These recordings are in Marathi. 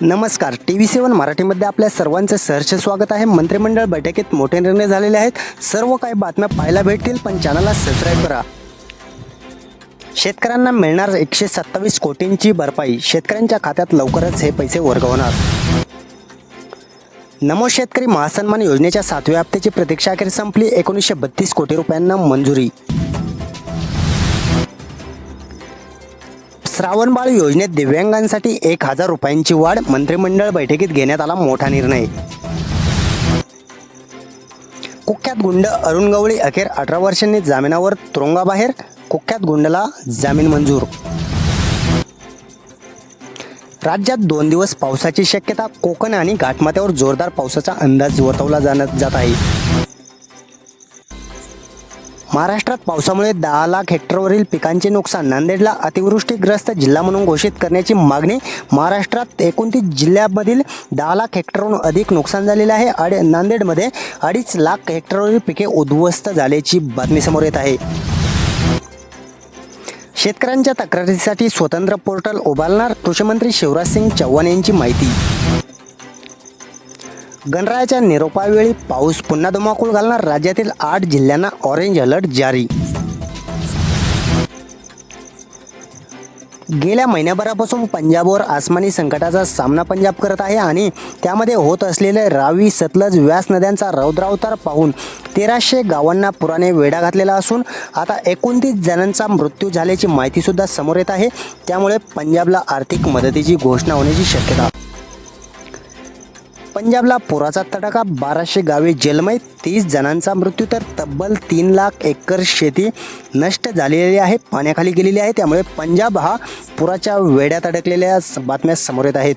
नमस्कार. टी व्ही सेवन मराठीमध्ये आपल्या सर्वांचं सहर्ष स्वागत आहे. मंत्रिमंडळ बैठकीत मोठे निर्णय झालेले आहेत. सर्व काही बातम्या पाहायला भेटतील पण चॅनलला सबस्क्राईब करा. शेतकऱ्यांना मिळणार एकशे सत्तावीस कोटींची भरपाई. शेतकऱ्यांच्या खात्यात लवकरच हे पैसे वर्ग होणार नमो शेतकरी महासन्मान योजनेच्या सातव्या हप्त्याची प्रतीक्षा अखेर संपली. एकोणीसशे बत्तीस कोटी रुपयांना मंजुरी. श्रावणबाळ योजनेत दिव्यांगांसाठी एक हजार रुपयांची वाढ मंत्रिमंडळ बैठकीत घेण्यात आला मोठा निर्णय. कुख्यात गुंड अरुण गवळी अखेर अठरा वर्षांनी जामिनावर तुरुंगाबाहेर कुख्यात गुंडला जामीन मंजूर. राज्यात दोन दिवस पावसाची शक्यता कोकण आणि घाटमाथ्यावर जोरदार पावसाचा अंदाज वर्तवला जाण्यात जात आहे. महाराष्ट्रात पावसामुळे दहा लाख हेक्टरवरील पिकांचे नुकसान नांदेडला अतिवृष्टीग्रस्त जिल्हा म्हणून घोषित करण्याची मागणी महाराष्ट्रात एकोणतीस जिल्ह्यामधील दहा लाख हेक्टरहून अधिक नुकसान झालेले आहे अड नांदेडमध्ये अडीच लाख हेक्टरवरील पिके उद्ध्वस्त झाल्याची बातमी समोर येत आहे. शेतकऱ्यांच्या तक्रारीसाठी स्वतंत्र पोर्टल उभारणार कृषीमंत्री शिवराज सिंग चौहान यांची माहिती. गणरायाच्या निरोपावेळी पाऊस पुन्हा धुमाकूळ घालणार राज्यातील आठ जिल्ह्यांना ऑरेंज अलर्ट जारी. गेल्या महिन्याभरापासून पंजाबवर आसमानी संकटाचा सामना पंजाब करत आहे आणि त्यामध्ये होत असलेले रावी सतलज व्यास नद्यांचा रौद्रावतार पाहून तेराशे गावांना पुराने वेढा घातलेला असून आता एकोणतीस जणांचा मृत्यू झाल्याची माहितीसुद्धा समोर येत आहे. त्यामुळे पंजाबला आर्थिक मदतीची घोषणा होण्याची शक्यता. पंजाबला पुराचा तडाखा बाराशे गावे जलमय तीस जणांचा मृत्यू तर तब्बल तीन लाख एकर शेती नष्ट झालेली आहे पाण्याखाली गेलेली आहे. त्यामुळे पंजाब हा पुराच्या वेड्यात अडकलेल्या बातम्या समोर येत आहेत.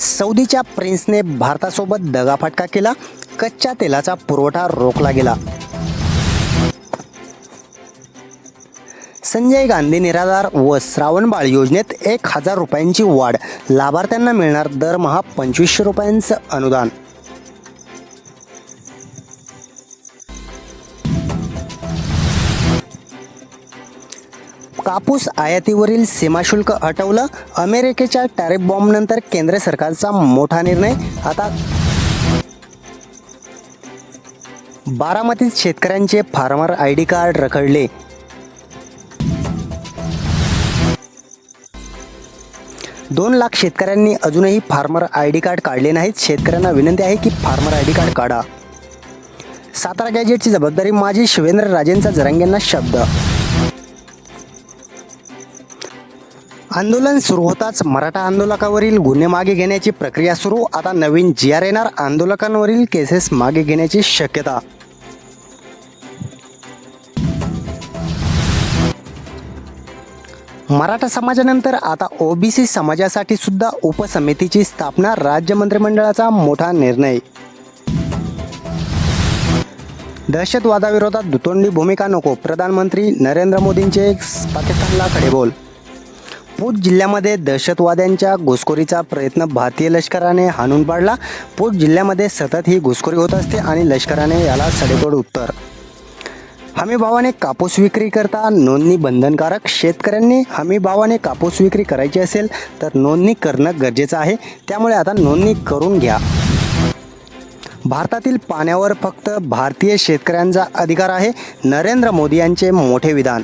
सौदीच्या प्रिन्सने भारतासोबत दगाफटका केला कच्च्या तेलाचा पुरवठा रोखला गेला. संजय गांधी निराधार व श्रावणबाळ योजनेत एक हजार रुपयांची वाढ. लाभार्थ्यांना मिळणार दरमहा पंचवीसशे रुपयांचं अनुदान. कापूस आयातीवरील सीमाशुल्क हटवलं. अमेरिकेच्या टॅरिफ बॉम्बनंतर केंद्र सरकारचा मोठा निर्णय. आता बारामतीत शेतकऱ्यांचे फार्मर आय डी कार्ड रखडले. दोन लाख शेतकऱ्यांनी अजूनही फार्मर आय डी कार्ड काढले नाहीत. शेतकऱ्यांना विनंती आहे की फार्मर आय डी कार्ड काढा. सातारा गॅजेटची जबाबदारी माझी शिवेंद्र राजेंचा जरांगेंना शब्द. आंदोलन सुरू होताच मराठा आंदोलकावरील गुन्हे मागे घेण्याची प्रक्रिया सुरू. आता नवीन जी आर एन आर आंदोलकांवरील केसेस मागे घेण्याची शक्यता. मराठा समाजानंतर आता ओबीसी समाजासाठी सुद्धा उपसमितीची स्थापना राज्य मंत्रिमंडळाचा मोठा निर्णय. दहशतवादाविरोधात दुतोंडी भूमिका नको प्रधानमंत्री नरेंद्र मोदींचे पाकिस्तानला खडेबोल. पूंछ जिल्ह्यामध्ये दहशतवाद्यांच्या घुसखोरीचा प्रयत्न भारतीय लष्कराने हाणून पाडला. पूंछ जिल्ह्यामध्ये सतत ही घुसखोरी होत असते आणि लष्कराने याला सडेतोड उत्तर. हमी भावाने कापूस विक्री करता नोंदणी बंधनकारक शेतकऱ्यांनी हमी भावाने कापूस विक्री करायची असेल तर नोंदणी करणं गरजेचं आहे. त्यामुळे आता नोंदणी करून घ्या. भारतातील पाण्यावर फक्त भारतीय शेतकऱ्यांचा अधिकार आहे नरेंद्र मोदी यांचे मोठे विधान.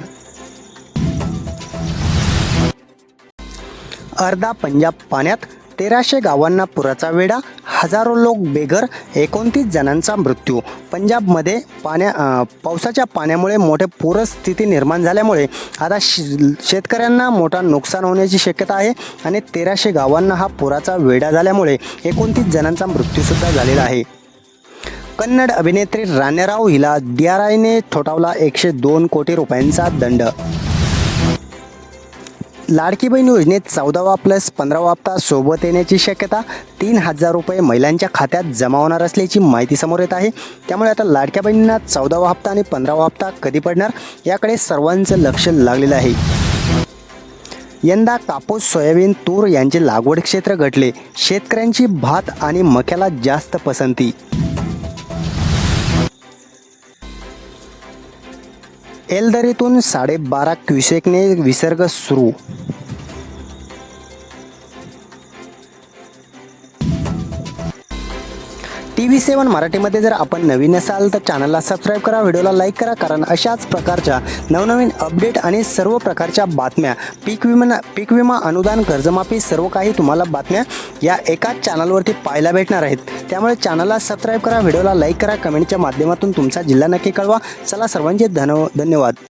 अर्धा पंजाब पाण्यात तेराशे गावांना पुराचा वेढा हजारो लोक बेघर एकोणतीस जणांचा मृत्यू. पंजाबमध्ये पाण्या पावसाच्या पाण्यामुळे मोठे पूरस्थिती निर्माण झाल्यामुळे आता शेतकऱ्यांना मोठा नुकसान होण्याची शक्यता आहे आणि तेराशे गावांना हा पुराचा वेढा झाल्यामुळे एकोणतीस जणांचा मृत्यूसुद्धा झालेला आहे. कन्नड अभिनेत्री राणेराव हिला डी आर आयने ठोठावला एकशे दोन कोटी रुपयांचा दंड. लाडकी बहीण योजनेत चौदावा प्लस पंधरावा हप्ता सोबत येण्याची शक्यता तीन हजार रुपये महिलांच्या खात्यात जमा होणार असल्याची माहिती समोर येत आहे. त्यामुळे आता लाडक्या बहिणींना चौदावा हप्ता आणि पंधरावा हप्ता कधी पडणार याकडे सर्वांचं लक्ष लागलेलं आहे. यंदा कापूस सोयाबीन तूर यांचे लागवड क्षेत्र घटले. शेतकऱ्यांची भात आणि मक्याला जास्त पसंती. एलदरीतून साडेबारा क्युसेकने विसर्ग सुरू. टी व्ही सेवन मराठीमध्ये जर आपण नवीन असाल तर चॅनलला सबस्क्राईब करा व्हिडिओला लाईक करा कारण अशाच प्रकारच्या नवनवीन अपडेट आणि सर्व प्रकारच्या बातम्या पीक विमा पीक विमा अनुदान कर्जमाफी सर्व काही तुम्हाला बातम्या या एकाच चॅनलवरती पाहायला भेटणार आहेत. त्यामुळे चॅनलला सबस्क्राईब करा व्हिडिओला लाईक करा कमेंटच्या माध्यमातून तुमचा जिल्हा नक्की कळवा. चला सर्वांचे धन धन्यवाद.